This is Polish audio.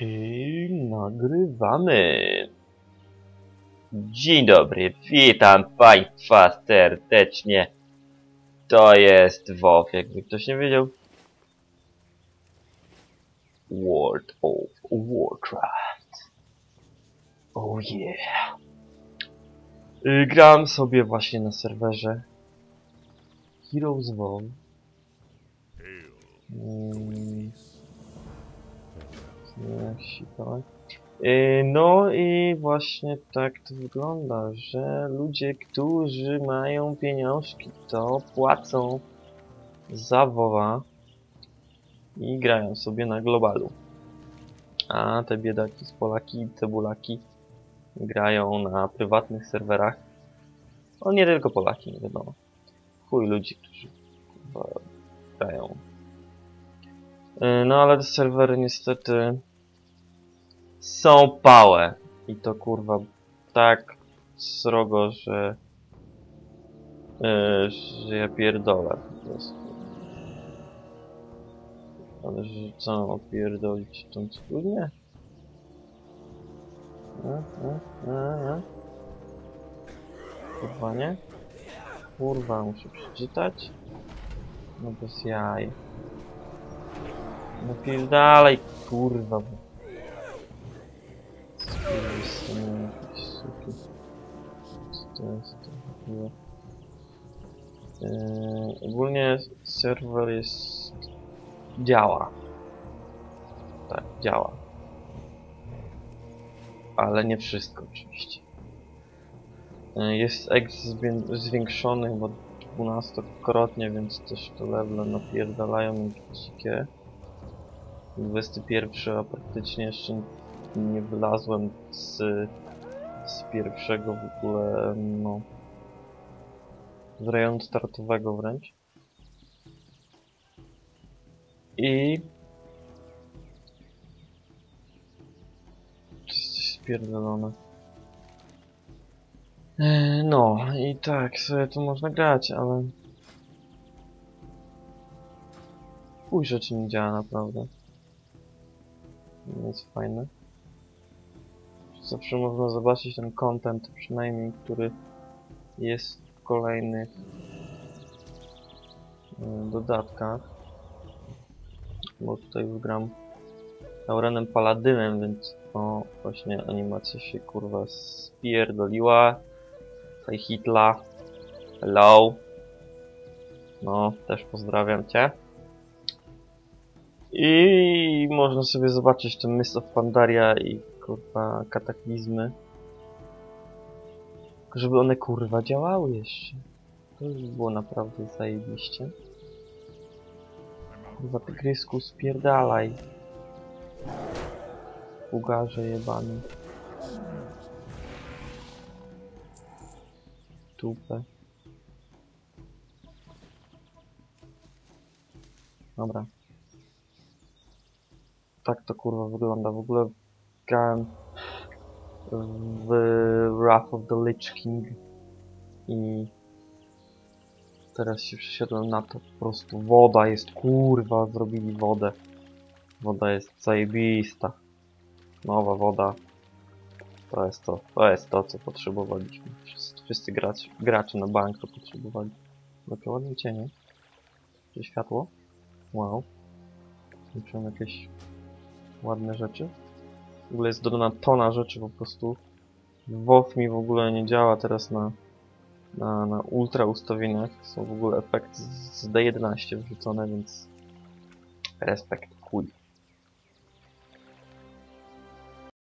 I nagrywamy. Dzień dobry, witam Państwa serdecznie. To jest WoW, jakby ktoś nie wiedział. World of Warcraft. Oh yeah. Y, Gram sobie właśnie na serwerze Heroes WoW. Mm. Yy, No i właśnie tak to wygląda, że ludzie, którzy mają pieniążki, to płacą za WoWa i grają sobie na globalu. A te biedaki z Polaki, cebulaki grają na prywatnych serwerach. No nie tylko Polaki, nie wiadomo. Chuj ludzi, którzy grają. Yy, No ale te serwery niestety są pałe. I to kurwa tak srogo, że yy, że ja pierdolę po prostu. Ale że co mam opierdolić tą cudnie? A, a, a. Kurwa nie? Kurwa, muszę przeczytać? No bez jaj. No pierdalej, kurwa. To jest ogóle? Yy, ogólnie serwer jest... działa. Tak, działa. Ale nie wszystko oczywiście. Yy, jest X zwię- zwiększony chyba 12-krotnie, więc też to level napierdalają jak dzikie. 21, a praktycznie jeszcze nie wylazłem z, z pierwszego w ogóle, no, z rejonu startowego wręcz. I... To jest spierdolone. Eee, No, i tak, sobie tu można grać, ale... Pój rzeczy nie działa naprawdę. Nie jest fajne. Zawsze można zobaczyć ten content, przynajmniej, który jest w kolejnych y, dodatkach. Bo tutaj już gram Paladynem, więc o, właśnie animacja się kurwa spierdoliła. Hej Hitla. Hello. No, też pozdrawiam cię. I można sobie zobaczyć ten Mist of Pandaria i kurwa kataklizmy. Żeby one kurwa działały jeszcze. To już było naprawdę zajebiście. Kurwa tygrysku spierdalaj. Ugarze jebany. Tupę. Dobra tak to kurwa wygląda. W ogóle grałem w Wrath of the Lich King i teraz się przesiadłem na to. Po prostu woda jest kurwa, zrobili wodę. Woda jest zajebista. Nowa woda. To jest to, to jest to co potrzebowaliśmy. Wszyscy, wszyscy gracze, gracze na bank to potrzebowali. Takie ładne cienie. Czy światło? Wow. Liczą jakieś ładne rzeczy. W ogóle jest dodana tona rzeczy po prostu. WoW mi w ogóle nie działa teraz na, na, na ultra ustawieniach. Są w ogóle efekty z D11 wrzucone, więc respekt, chuj.